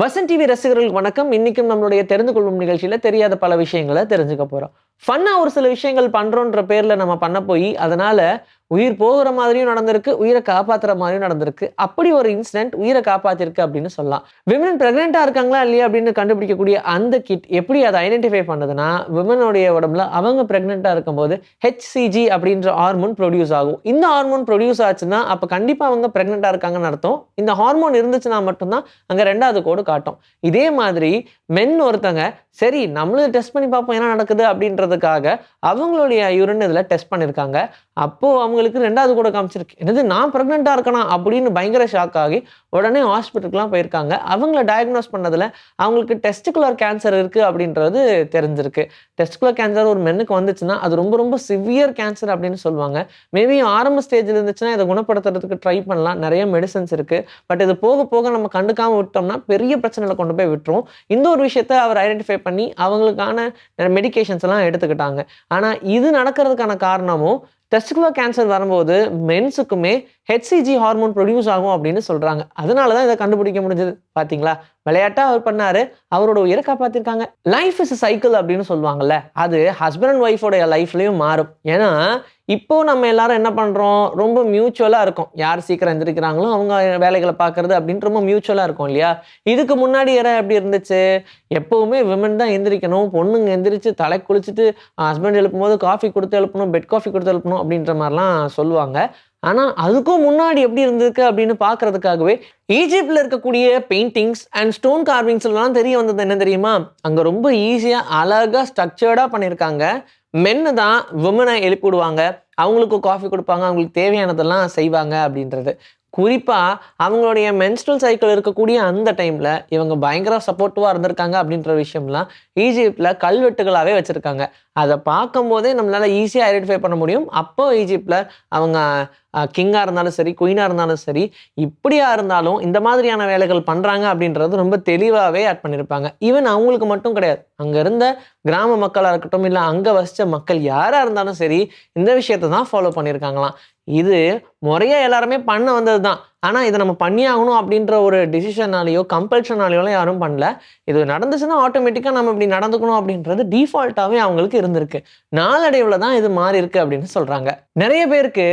Vasan TV ரசிகர்களுக்கு வணக்கம். இன்னைக்கும் நம்மளுடைய தெரிந்து கொள்ளும் நிகழ்ச்சியில தெரியாத பல விஷயங்களை தெரிஞ்சுக்க போறோம். ஃபன்னாக ஒரு சில விஷயங்கள் பண்ணுறோன்ற பேரில் நம்ம பண்ண போய் அதனால் உயிர் போகிற மாதிரியும் நடந்திருக்கு உயிரை காப்பாத்துற மாதிரியும் நடந்திருக்கு. அப்படி ஒரு இன்சிடென்ட் உயிரை காப்பாற்றிருக்கு அப்படின்னு சொல்லலாம். விமன் ப்ரெக்னெண்ட்டாக இருக்காங்களா இல்லையா அப்படின்னு கண்டுபிடிக்கக்கூடிய அந்த கிட் எப்படி அதை ஐடென்டிஃபை பண்ணுதுன்னா விமனுடைய உடம்புல அவங்க ப்ரெக்னெண்ட்டாக இருக்கும்போது ஹெச்சிஜி அப்படின்ற ஹார்மோன் ப்ரொடியூஸ் ஆகும். இந்த ஹார்மோன் ப்ரொடியூஸ் ஆச்சுன்னா அப்போ கண்டிப்பாக அவங்க ப்ரெக்னெண்ட்டாக இருக்காங்கன்னு அர்த்தம். இந்த ஹார்மோன் இருந்துச்சுன்னா மட்டும்தான் அங்கே ரெண்டாவது கோடு காட்டும். இதே மாதிரி மென் ஒருத்தங்க சரி நம்மளும் டெஸ்ட் பண்ணி பார்ப்போம் என்ன நடக்குது அப்படின்ற பண்ணுறதுக்காக அவங்களுடைய யூரின் இதில் டெஸ்ட் பண்ணியிருக்காங்க அப்போது அவங்களுக்கு ரெண்டாவது கூட காமிச்சிருக்கு. என்னது நான் ப்ரெக்னெண்ட்டாக இருக்கணும் அப்படின்னு பயங்கர ஷாக் ஆகி உடனே ஹாஸ்பிட்டலுக்குலாம் போயிருக்காங்க. அவங்கள டயக்னோஸ் பண்ணதில் அவங்களுக்கு டெஸ்டிகுலர் கேன்சர் இருக்குது அப்படின்றது தெரிஞ்சிருக்கு. டெஸ்டிகுலர் கேன்சர் ஒரு மென்னுக்கு வந்துச்சுன்னா அது ரொம்ப ரொம்ப சிவியர் கேன்சர் அப்படின்னு சொல்லுவாங்க. மேபி ஆரம்ப ஸ்டேஜில் இருந்துச்சுன்னா இதை குணப்படுத்துறதுக்கு ட்ரை பண்ணலாம். நிறைய மெடிசன்ஸ் இருக்குது பட் இது போக போக நம்ம கண்டுக்காமல் விட்டோம்னா பெரிய பிரச்சனையில் கொண்டு போய் விட்டுரும். இந்த ஒரு விஷயத்த அவர் ஐடென்டிஃபை பண்ணி அவங்களுக்கான மெடிக்கேஷன்ஸ் எல்லாம் எடுத்துக்கிட்டாங்க. ஆனால் இது நடக்கிறதுக்கான காரணமும் டெஸ்டிகுலர் கேன்சர் வரும்போது மென்ஸுக்குமே ஹெச்சிஜி ஹார்மோன் ப்ரொடியூஸ் ஆகும் அப்படின்னு சொல்கிறாங்க அதனால தான் இதை கண்டுபிடிக்க முடிஞ்சது. பார்த்தீங்களா விளையாட்டாக அவர் பண்ணாரு. அவரோட உயிரை காப்பாற்றிருக்காங்க லைஃப் இஸ் சைக்கிள் அப்படின்னு சொல்லுவாங்கல்ல. அது ஹஸ்பண்ட் அண்ட் ஒய்ஃபோடைய லைஃப்லையும் மாறும். ஏன்னா இப்போ நம்ம எல்லாரும் என்ன பண்ணுறோம் ரொம்ப மியூச்சுவலாக இருக்கும். யார் சீக்கிரம் எந்திரிக்கிறாங்களோ அவங்க வேலைகளை பார்க்கறது அப்படின்னு ரொம்ப மியூச்சுவலாக இருக்கும் இல்லையா? இதுக்கு முன்னாடி era எப்படி இருந்துச்சு? எப்போவுமே விமன் தான் எந்திரிக்கணும். பொண்ணுங்க எந்திரிச்சு தலை குளிச்சுட்டு ஹஸ்பண்ட் எழுப்பும் போது காஃபி கொடுத்து எழுப்பணும் பெட் காஃபி கொடுத்து எழுப்பணும் அப்படின்ற மாதிரிலாம் சொல்லுவாங்க. ஆனால் அதுக்கும் முன்னாடி எப்படி இருந்திருக்கு அப்படின்னு பார்க்கறதுக்காகவே ஈஜிப்டில் இருக்கக்கூடிய பெயிண்டிங்ஸ் அண்ட் ஸ்டோன் கார்விங்ஸ்லாம் தெரிய வந்தது என்ன தெரியுமா? அங்கே ரொம்ப ஈஸியாக அழகாக ஸ்ட்ரக்சர்டாக பண்ணியிருக்காங்க மென்னு தான் விமனை எழுப்பி விடுவாங்க அவங்களுக்கு காஃபி கொடுப்பாங்க. அவங்களுக்கு தேவையானதெல்லாம் செய்வாங்க அப்படின்றது. குறிப்பாக அவங்களுடைய மென்ஸ்ட்ரல் சைக்கிள் இருக்கக்கூடிய அந்த டைமில் இவங்க பயங்கர சப்போர்ட்டிவாக இருந்திருக்காங்க அப்படின்ற விஷயம்லாம் ஈஜிப்டில் கல்வெட்டுகளாகவே வச்சுருக்காங்க. அதை பார்க்கும்போதே நம்மளால் ஈஸியாக ஐடென்டிஃபை பண்ண முடியும். அப்போ ஈஜிப்டில் அவங்க கிங்காக இருந்தாலும் சரி குயினாக இருந்தாலும் சரி இப்படியா இருந்தாலும் இந்த மாதிரியான வேலைகள் பண்ணுறாங்க அப்படின்றது ரொம்ப தெளிவாகவே ஆட் பண்ணியிருப்பாங்க ஈவன் அவங்களுக்கு மட்டும் கிடையாது. அங்கே இருந்த கிராம மக்களாக இருக்கட்டும் இல்லை அங்கே வசித்த மக்கள் யாராக இருந்தாலும் சரி இந்த விஷயத்தை தான் ஃபாலோ பண்ணியிருக்காங்களாம் இது முறையாக எல்லாருமே பண்ண வந்தது தான் ஆனால் இதை நம்ம பண்ணியாகணும் அப்படின்ற ஒரு டிசிஷனாலேயோ கம்பல்ஷனாலேயோலாம் யாரும் பண்ணல. இது நடந்துச்சுன்னா ஆட்டோமேட்டிக்காக நம்ம இப்படி நடந்துக்கணும் அப்படின்றது டிஃபால்ட்டாகவே அவங்களுக்கு இருந்திருக்கு. நாளடைவில் தான் இது மாறி இருக்கு அப்படின்னு சொல்கிறாங்க நிறைய பேருக்கு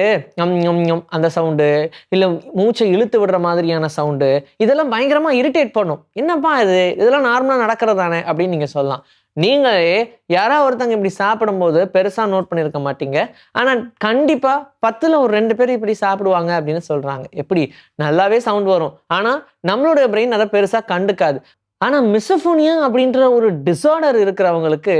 அந்த சவுண்டு இல்லை மூச்சை இழுத்து விடுற மாதிரியான சவுண்டு இதெல்லாம் பயங்கரமாக இரிட்டேட் பண்ணும். என்னப்பா இது? இதெல்லாம் நார்மலாக நடக்கிறதானே அப்படின்னு நீங்கள் சொல்லலாம். நீங்களே யாராவது ஒருத்தங்க இப்படி சாப்பிடும்போது பெருசாக நோட் பண்ணியிருக்க மாட்டீங்க. ஆனால் கண்டிப்பாக பத்தில் ஒரு ரெண்டு பேர் இப்படி சாப்பிடுவாங்க அப்படின்னு சொல்கிறாங்க எப்படி? நல்லாவே சவுண்ட் வரும். ஆனால் நம்மளுடைய பிரெயின் அதை பெருசாக கண்டுக்காது. ஆனால் மிசஃபோனியா அப்படின்ற ஒரு டிசார்டர் இருக்கிறவங்களுக்கு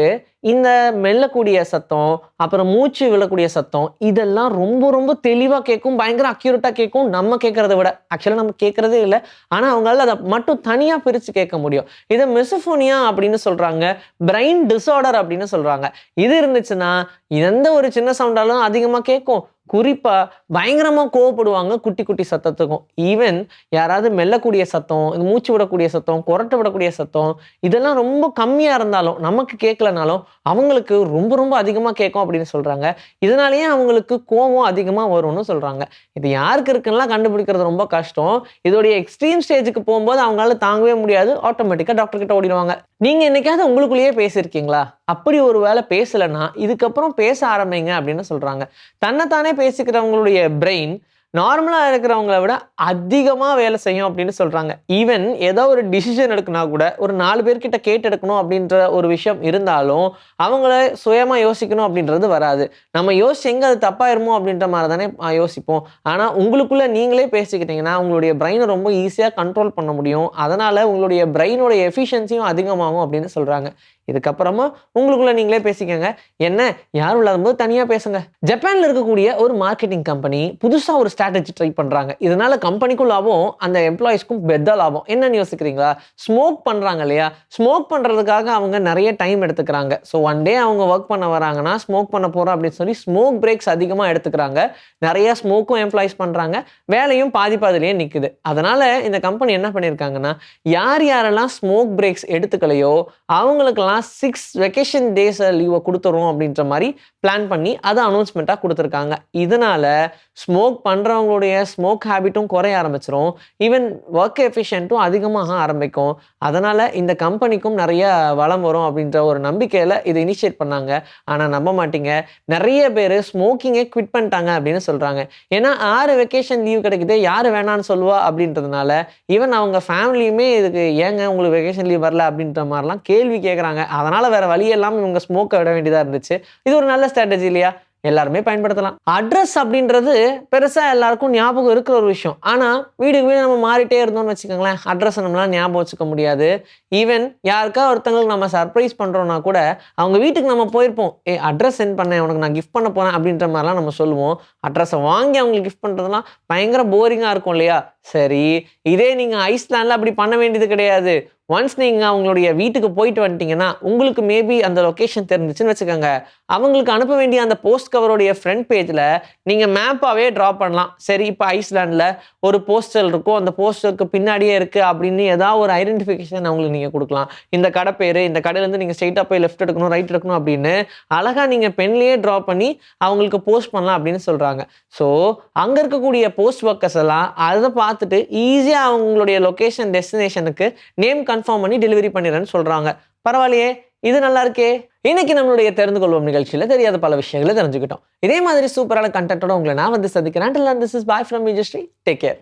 இந்த மெல்லக்கூடிய சத்தம் அப்புறம் மூச்சு விழக்கூடிய சத்தம் இதெல்லாம் ரொம்ப ரொம்ப தெளிவாக கேட்கும் பயங்கர அக்யூரேட்டாக கேட்கும் நம்ம கேட்குறத விட. ஆக்சுவலாக நம்ம கேட்கறதே இல்லை. ஆனால் அவங்களால அதை மட்டும் தனியாக பிரித்து கேட்க முடியும். இதை மெசஃபோனியா அப்படின்னு சொல்கிறாங்க பிரெயின் டிஸார்டர் அப்படின்னு சொல்கிறாங்க இது இருந்துச்சுன்னா எந்த ஒரு சின்ன சவுண்டாலும் அதிகமாக கேட்கும். குறிப்பாக பயங்கரமாக கோவப்படுவாங்க குட்டி குட்டி சத்தத்துக்கும். ஈவன் யாராவது மெல்லக்கூடிய சத்தம் இந்த மூச்சு விடக்கூடிய சத்தம் குரட்டை விடக்கூடிய சத்தம் இதெல்லாம் ரொம்ப கம்மியாக இருந்தாலும் நமக்கு கேட்கலனாலும் அவங்களுக்கு ரொம்ப ரொம்ப அதிகமாக கேட்கும் அப்படின்னு சொல்கிறாங்க இதனாலேயே அவங்களுக்கு கோபம் அதிகமாக வரும்னு சொல்கிறாங்க இது யாருக்கு இருக்குன்னா கண்டுபிடிக்கிறது ரொம்ப கஷ்டம். இதோடைய எக்ஸ்ட்ரீம் ஸ்டேஜுக்கு போகும்போது அவங்களால தாங்கவே முடியாது. ஆட்டோமேட்டிக்காக டாக்டர் கிட்ட ஓடிடுவாங்க. நீங்கள் என்னைக்காவது உங்களுக்குள்ளேயே பேசியிருக்கீங்களா? அப்படி ஒரு வேலை பேசலைன்னா இதுக்கப்புறம் பேச ஆரம்பிங்க அப்படின்னு சொல்கிறாங்க தன்னைத்தானே பேசிக்கிறவங்களுடைய பிரெயின் நார்மலாக இருக்கிறவங்கள விட அதிகமாக வேலை செய்யும் அப்படின்னு சொல்கிறாங்க ஈவன் ஏதோ ஒரு டிசிஷன் எடுக்கனா கூட ஒரு நாலு பேர்கிட்ட கேட்டு எடுக்கணும் அப்படின்ற ஒரு விஷயம் இருந்தாலும் அவங்கள சுயமாக யோசிக்கணும் அப்படின்றது வராது. நம்ம யோசிச்சு எங்கே அது தப்பாயிருமோ அப்படின்ற மாதிரி தானே யோசிப்போம். ஆனால் உங்களுக்குள்ள நீங்களே பேசிக்கிட்டீங்கன்னா உங்களுடைய பிரெயினை ரொம்ப ஈஸியாக கண்ட்ரோல் பண்ண முடியும். அதனால் உங்களுடைய பிரெயினோட எஃபிஷியன்சியும் அதிகமாகும் அப்படின்னு சொல்கிறாங்க இதுக்கப்புறமா உங்களுக்குள்ள நீங்களே பேசிக்கங்க. என்ன? யாரும் இல்லாத போது தனியாக பேசுங்க. ஜப்பானில் இருக்கக்கூடிய ஒரு மார்க்கெட்டிங் கம்பெனி புதுசாக ஒரு ஸ்ட்ராட்டஜி ட்ரை பண்ணுறாங்க இதனால் கம்பெனிக்கும் லாபம் அந்த எம்ப்ளாயிஸ்க்கும் பெத்த லாபம். என்னன்னு யோசிக்கிறீங்களா? ஸ்மோக் பண்ணுறாங்க இல்லையா? ஸ்மோக் பண்ணுறதுக்காக அவங்க நிறைய டைம் எடுத்துக்கிறாங்க. ஸோ ஒன் டே அவங்க ஒர்க் பண்ண வராங்கன்னா ஸ்மோக் பண்ண போகிறோம் அப்படின்னு சொல்லி ஸ்மோக் பிரேக்ஸ் அதிகமாக எடுத்துக்கிறாங்க. நிறைய ஸ்மோக்கும் எம்ப்ளாயிஸ் பண்ணுறாங்க வேலையும் பாதி பாதிலேயே நிற்குது அதனால் இந்த கம்பெனி என்ன பண்ணியிருக்காங்கன்னா யார் யாரெல்லாம் ஸ்மோக் பிரேக்ஸ் எடுத்துக்கலையோ அவங்களுக்கெல்லாம் சிக்ஸ் வெக்கேஷன் டேஸை லீவை கொடுத்துரும் அப்படின்ற மாதிரி பிளான் பண்ணி அதை அனௌன்ஸ்மெண்ட்டாக கொடுத்துருக்காங்க. இதனால் ஸ்மோக் பண்ணுற வரவங்களுடைய ஸ்மோக் ஹேபிட்டும் குறைய ஆரம்பிச்சிரும். ஈவன் ஒர்க் எஃபிஷியன்ட்டும் அதிகமாக ஆரம்பிக்கும். அதனால் இந்த கம்பெனிக்கும் நிறைய வளம் வரும் அப்படின்ற ஒரு நம்பிக்கையில் இதை இனிஷியேட் பண்ணாங்க. ஆனால் நம்ப மாட்டீங்க. நிறைய பேர் ஸ்மோக்கிங்கை குவிட் பண்ணிட்டாங்க அப்படின்னு சொல்கிறாங்க ஏன்னா ஆறு வெக்கேஷன் லீவ் கிடைக்குது யார் வேணான்னு சொல்லுவா அப்படின்றதுனால ஈவன் அவங்க ஃபேமிலியுமே இதுக்கு ஏங்க உங்களுக்கு வெக்கேஷன் லீவ் வரல அப்படின்ற மாதிரிலாம் கேள்வி கேட்குறாங்க அதனால் வேற வழியெல்லாம் இவங்க ஸ்மோக்கை விட வேண்டியதாக இருந்துச்சு. இது ஒரு நல்ல ஸ்ட்ராட்டஜி இல்லையா? எல்லாருமே பயன்படுத்தலாம். அட்ரஸ் அப்படின்றது பெருசாக எல்லாருக்கும் ஞாபகம் இருக்கிற ஒரு விஷயம். ஆனால் வீடுக்கு வீடு நம்ம மாறிட்டே இருந்தோம்னு வச்சுக்கோங்களேன் அட்ரஸ் நம்மளால் ஞாபகம் வச்சுக்க முடியாது. ஈவன் யாருக்கா ஒருத்தங்களுக்கு நம்ம சர்ப்ரைஸ் பண்ணுறோன்னா கூட அவங்க வீட்டுக்கு நம்ம போயிருப்போம். ஏ அட்ரஸ் சென்ட் பண்ணேன் உனக்கு நான் கிஃப்ட் பண்ண போகிறேன் அப்படின்ற மாதிரிலாம் நம்ம சொல்லுவோம். அட்ரஸை வாங்கி அவங்களுக்கு கிஃப்ட் பண்ணுறதுலாம் பயங்கர போரிங்காக இருக்கும் இல்லையா? சரி இதே நீங்கள் ஐஸ்லாண்டில் அப்படி பண்ண வேண்டியது கிடையாது. ஒன்ஸ் நீங்கள் அவங்களுடைய வீட்டுக்கு போயிட்டு வந்துட்டீங்கன்னா உங்களுக்கு மேபி அந்த லொக்கேஷன் தெரிஞ்சிச்சுன்னு வச்சுக்கோங்க. அவங்களுக்கு அனுப்ப வேண்டிய அந்த போஸ்ட் கவருடைய ஃப்ரண்ட் பேஜில் நீங்கள் மேப்பாகவே ட்ரா பண்ணலாம். சரி இப்போ ஐஸ்லாண்டில் ஒரு போஸ்டல் இருக்கும் அந்த போஸ்டருக்கு பின்னாடியே இருக்குது அப்படின்னு ஏதாவது ஒரு ஐடென்டிஃபிகேஷன் அவங்களுக்கு நீங்கள் கொடுக்கலாம். இந்த கடை பேர் இந்த கடையிலேருந்து நீங்கள் ஸ்ட்ரெயிட்டாக போய் லெஃப்ட் எடுக்கணும் ரைட் எடுக்கணும் அப்படின்னு அழகாக நீங்கள் பென்லேயே ட்ரா பண்ணி அவங்களுக்கு போஸ்ட் பண்ணலாம் அப்படின்னு சொல்கிறாங்க ஸோ அங்கே இருக்கக்கூடிய போஸ்ட் ஒர்க்கர்ஸ் எல்லாம் அதை பார்த்துட்டு ஈஸியாக அவங்களுடைய லொக்கேஷன் டெஸ்டினேஷனுக்கு நேம் கன்ஃபார்ம் பண்ணி டெலிவரி பண்ணிடுறேன்னு சொல்கிறாங்க பரவாயில்லையே இது நல்லா இருக்கே. இன்னைக்கு நம்மளுடைய தெரிந்து கொள்வோம் நிகழ்ச்சியில் தெரியாத பல விஷயங்களை தெரிஞ்சுக்கிட்டோம். இதே மாதிரி சூப்பரான கண்டென்ட்டோட உங்களை நான் வந்து சந்திக்கிறேன். This is boy from Vijayasri take care